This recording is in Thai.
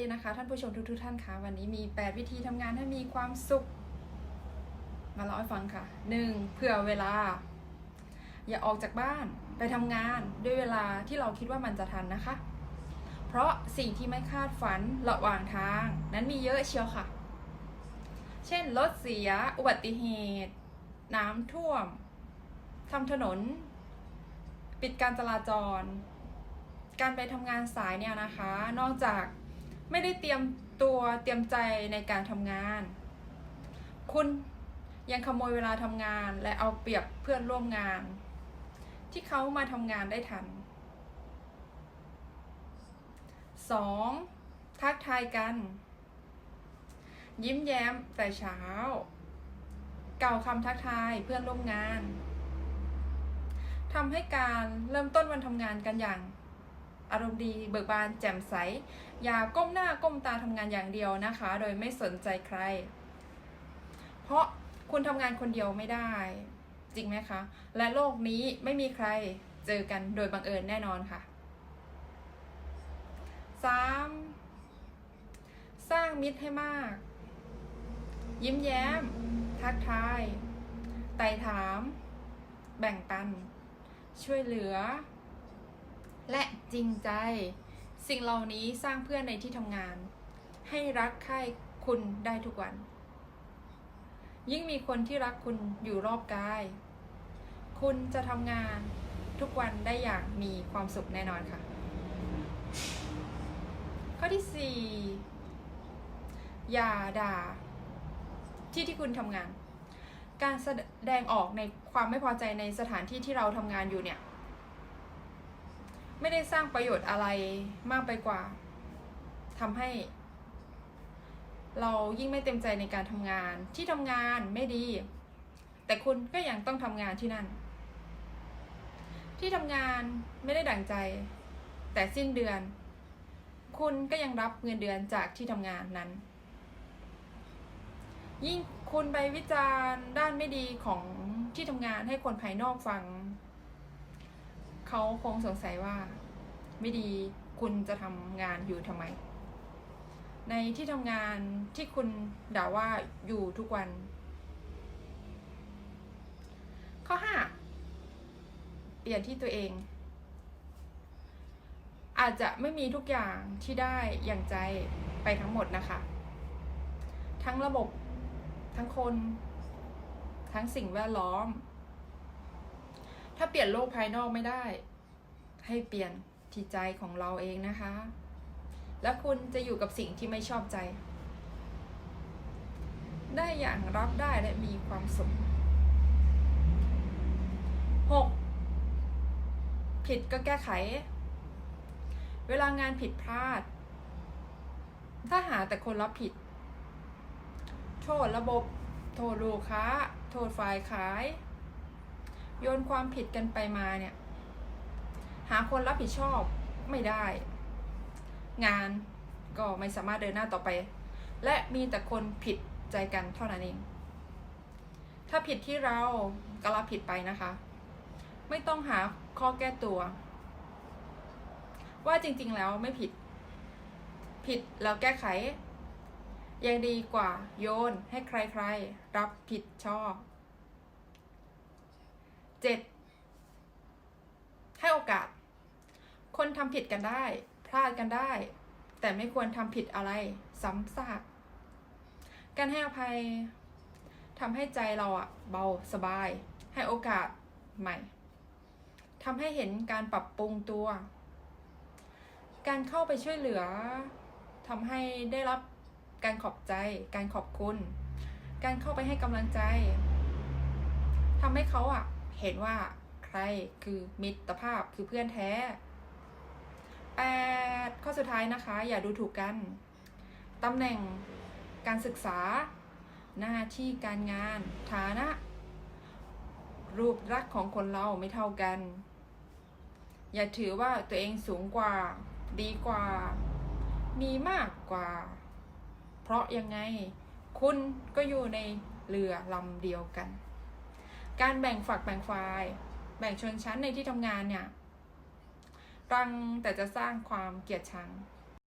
ดีนะคะท่านผู้ชมทุกๆท่านคะวันนี้มี 8 วิธีทำงานให้มีความสุข มาเล่าให้ฟังค่ะ 1. เผื่อเวลา อย่าออกจากบ้านไปทำงานด้วยเวลาที่เราคิดว่ามันจะทันนะคะ เพราะสิ่งที่ไม่คาดฝันระหว่างทาง นั้นมีเยอะเชียวค่ะ เช่นรถเสีย อุบัติเหตุ น้ำท่วมทำถนน ปิดการจราจรการไปทำงานสายเนี่ยนะคะ นอกจาก ไม่ได้เตรียมตัวเตรียมใจในการทำงาน คุณยังขโมยเวลาทำงานและเอาเปรียบเพื่อนร่วมงาน ที่เขามาทำงานได้ทัน 2. ทักทายกัน ยิ้มแย้มแต่เช้า เก่าคำทักทายเพื่อนร่วมงานทำให้การเริ่มต้นวันทำงานกันอย่าง อารมณ์ดีเบิกบานแจ่มใส อย่าก้มหน้าก้มตาทำงานอย่างเดียวนะคะ โดยไม่สนใจใคร เพราะคุณทำงานคนเดียวไม่ได้ จริงไหมคะ และโลกนี้ไม่มีใครเจอกันโดยบังเอิญแน่นอนค่ะ 3. สร้างมิตรให้มาก ยิ้มแย้ม ทักทาย ไต่ถาม แบ่งปัน ช่วยเหลือ และจริงใจ สิ่งเหล่านี้สร้างเพื่อนในที่ทำงาน ให้รักใคร่คุณได้ทุกวัน ยิ่งมีคนที่รักคุณอยู่รอบกาย คุณจะทำงานทุกวันได้อย่างมีความสุขแน่นอนค่ะ ข้อที่ 4 อย่าด่า ที่ที่คุณทำงาน การแสดงออกในความไม่พอใจในสถานที่ที่เราทำงานอยู่เนี่ย ไม่ได้สร้างประโยชน์อะไรมากไปกว่าทำให้ เรายิ่งไม่เต็มใจในการทำงานที่ทำงานไม่ดี แต่คุณก็ยังต้องทำงานที่นั่น ที่ทำงานไม่ได้ดั่งใจ แต่สิ้นเดือน คุณก็ยังรับเงินเดือนจากที่ทำงานนั้น ยิ่งคุณไปวิจารณ์ด้านไม่ดีของที่ทำงานให้คนภายนอกฟัง เขาคงสงสัยว่า ไม่ดีคุณจะทำงานอยู่ทำไม ในที่ทำงานที่คุณด่าว่าอยู่ทุกวัน ข้อ5เปลี่ยนที่ตัวเอง อาจจะไม่มีทุกอย่างที่ได้อย่างใจไปทั้งหมดนะคะ ทั้งระบบทั้งคน ทั้งสิ่งแวดล้อม ถ้าเปลี่ยนโลกภายนอกไม่ได้ ให้เปลี่ยนที่ใจของเราเองนะคะ และคุณจะอยู่กับสิ่งที่ไม่ชอบใจ ได้อย่างรับได้และมีความสุข 6. ผิดก็แก้ไข เวลางานผิดพลาด ถ้าหาแต่คนรับผิด โทษระบบ โทษลูกค้า โทษฝ่ายขาย โยนความผิดกันไปมาเนี่ย หาคนรับผิดชอบไม่ได้ งานก็ไม่สามารถเดินหน้าต่อไป และมีแต่คนผิดใจกันเท่านั้นเอง ถ้าผิดที่เราก็รับผิดไปนะคะ ไม่ต้องหาข้อแก้ตัว ว่าจริงๆแล้วไม่ผิด ผิดแล้วแก้ไข ยังดีกว่าโยนให้ใครๆ รับผิดชอบ 7. ให้โอกาส คนทำผิดกันได้ พลาดกันได้ แต่ไม่ควรทำผิดอะไรซ้ำซากการให้อภัยทำให้ใจเราอะเบาสบาย ให้โอกาสใหม่ทำให้เห็นการปรับปรุงตัว การเข้าไปช่วยเหลือทำให้ได้รับการขอบใจ การขอบคุณ การเข้าไปให้กำลังใจทำให้เขาอะ เห็นว่าใครคือมิตรภาพคือเพื่อนแท้แปดข้อสุดท้ายนะคะ อย่าดูถูกกันตำแหน่งการศึกษา หน้าที่การงาน ฐานะ รูปลักษณ์ของคนเราไม่เท่ากัน อย่าถือว่าตัวเองสูงกว่า ดีกว่า มีมากกว่า เพราะยังไง คุณก็อยู่ในเรือลำเดียวกัน การแบ่งฝักแบ่งฝ่าย แบ่งชนชั้นในที่ทำงานเนี่ยรังแต่จะสร้างความเกลียดชัง